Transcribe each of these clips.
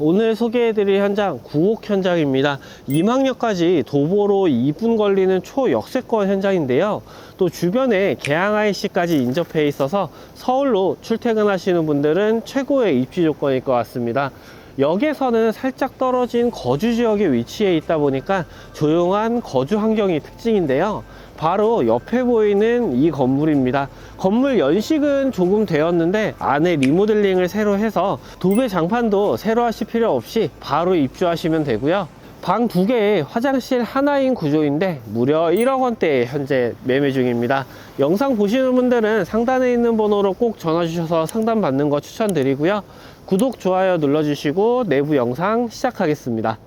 오늘 소개해드릴 현장 구옥 현장입니다. 이망역까지 도보로 2분 걸리는 초역세권 현장인데요. 또 주변에 개항 IC까지 인접해 있어서 서울로 출퇴근하시는 분들은 최고의 입지 조건일 것 같습니다. 역에서는 살짝 떨어진 거주 지역에 위치해 있다 보니까 조용한 거주 환경이 특징인데요. 바로 옆에 보이는 이 건물입니다. 건물 연식은 조금 되었는데 안에 리모델링을 새로 해서 도배 장판도 새로 하실 필요 없이 바로 입주하시면 되고요. 방 두 개에 화장실 하나인 구조인데 무려 1억 원대에 현재 매매 중입니다. 영상 보시는 분들은 상단에 있는 번호로 꼭 전화 주셔서 상담 받는 거 추천드리고요. 구독, 좋아요 눌러주시고 내부 영상 시작하겠습니다.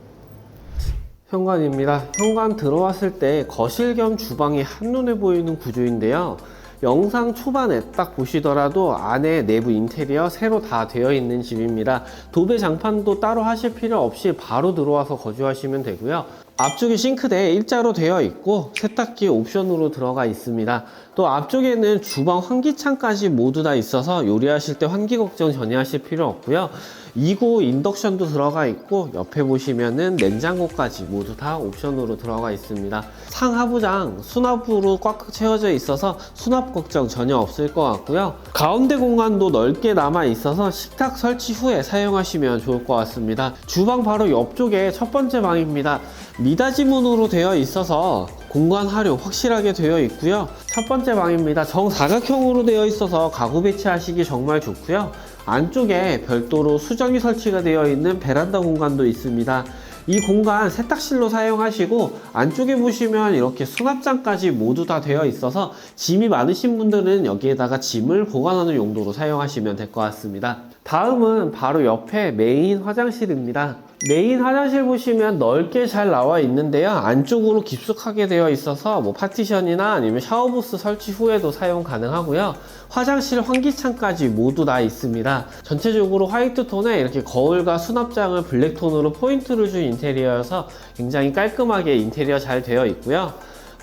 현관입니다. 현관 들어왔을 때 거실 겸 주방이 한눈에 보이는 구조인데요. 영상 초반에 딱 보시더라도 안에 내부 인테리어 새로 다 되어 있는 집입니다. 도배 장판도 따로 하실 필요 없이 바로 들어와서 거주하시면 되고요. 앞쪽에 싱크대 일자로 되어 있고 세탁기 옵션으로 들어가 있습니다. 또 앞쪽에는 주방 환기창까지 모두 다 있어서 요리하실 때 환기 걱정 전혀 하실 필요 없고요. 2구 인덕션도 들어가 있고 옆에 보시면은 냉장고까지 모두 다 옵션으로 들어가 있습니다. 상하부장 수납으로 꽉 채워져 있어서 수납 걱정 전혀 없을 것 같고요. 가운데 공간도 넓게 남아 있어서 식탁 설치 후에 사용하시면 좋을 것 같습니다. 주방 바로 옆쪽에 첫 번째 방입니다. 미닫이 문으로 되어 있어서 공간 활용 확실하게 되어 있고요. 첫 번째 방입니다. 정사각형으로 되어 있어서 가구 배치하시기 정말 좋고요. 안쪽에 별도로 수정이 설치가 되어 있는 베란다 공간도 있습니다. 이 공간 세탁실로 사용하시고 안쪽에 보시면 이렇게 수납장까지 모두 다 되어 있어서 짐이 많으신 분들은 여기에다가 짐을 보관하는 용도로 사용하시면 될 것 같습니다. 다음은 바로 옆에 메인 화장실입니다. 메인 화장실 보시면 넓게 잘 나와 있는데요. 안쪽으로 깊숙하게 되어 있어서 뭐 파티션이나 아니면 샤워부스 설치 후에도 사용 가능하고요. 화장실 환기창까지 모두 다 있습니다. 전체적으로 화이트 톤에 이렇게 거울과 수납장을 블랙 톤으로 포인트를 준 인테리어여서 굉장히 깔끔하게 인테리어 잘 되어 있고요.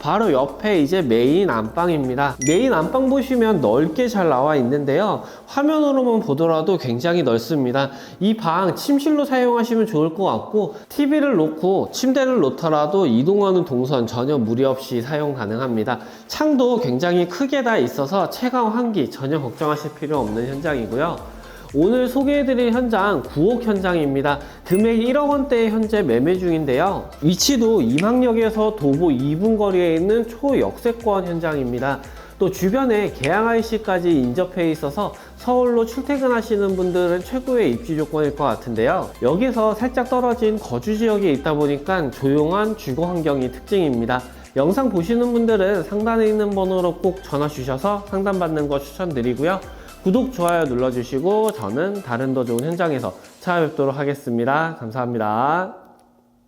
바로 옆에 이제 메인 안방입니다. 메인 안방 보시면 넓게 잘 나와 있는데요. 화면으로만 보더라도 굉장히 넓습니다. 이 방 침실로 사용하시면 좋을 것 같고 TV를 놓고 침대를 놓더라도 이동하는 동선 전혀 무리 없이 사용 가능합니다. 창도 굉장히 크게 다 있어서 채광 환기 전혀 걱정하실 필요 없는 현장이고요. 오늘 소개해드릴 현장 9억 현장입니다. 금액 1억 원대에 현재 매매 중인데요. 위치도 이망역에서 도보 2분 거리에 있는 초역세권 현장입니다. 또 주변에 개항 IC까지 인접해 있어서 서울로 출퇴근하시는 분들은 최고의 입지 조건일 것 같은데요. 여기서 살짝 떨어진 거주 지역에 있다 보니까 조용한 주거 환경이 특징입니다. 영상 보시는 분들은 상단에 있는 번호로 꼭 전화 주셔서 상담받는 거 추천드리고요. 구독, 좋아요 눌러주시고 저는 다른 더 좋은 현장에서 찾아뵙도록 하겠습니다. 감사합니다.